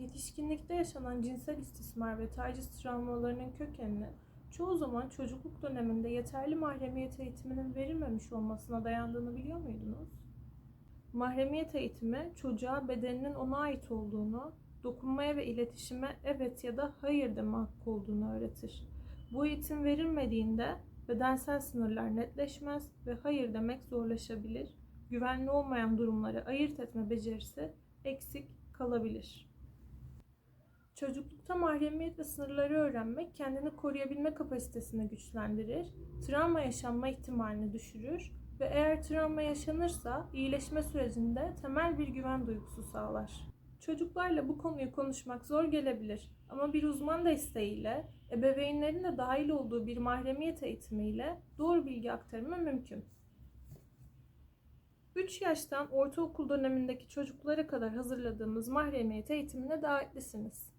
Yetişkinlikte yaşanan cinsel istismar ve taciz travmalarının kökenini çoğu zaman çocukluk döneminde yeterli mahremiyet eğitiminin verilmemiş olmasına dayandığını biliyor muydunuz? Mahremiyet eğitimi çocuğa bedeninin ona ait olduğunu, dokunmaya ve iletişime evet ya da hayır deme hakkı olduğunu öğretir. Bu eğitim verilmediğinde bedensel sınırlar netleşmez ve hayır demek zorlaşabilir. Güvenli olmayan durumları ayırt etme becerisi eksik kalabilir. Çocuklukta mahremiyet ve sınırları öğrenmek kendini koruyabilme kapasitesini güçlendirir, travma yaşanma ihtimalini düşürür ve eğer travma yaşanırsa iyileşme sürecinde temel bir güven duygusu sağlar. Çocuklarla bu konuyu konuşmak zor gelebilir ama bir uzman desteğiyle, ebeveynlerin de dahil olduğu bir mahremiyet eğitimiyle doğru bilgi aktarımı mümkün. 3 yaştan ortaokul dönemindeki çocuklara kadar hazırladığımız mahremiyet eğitimine davetlisiniz.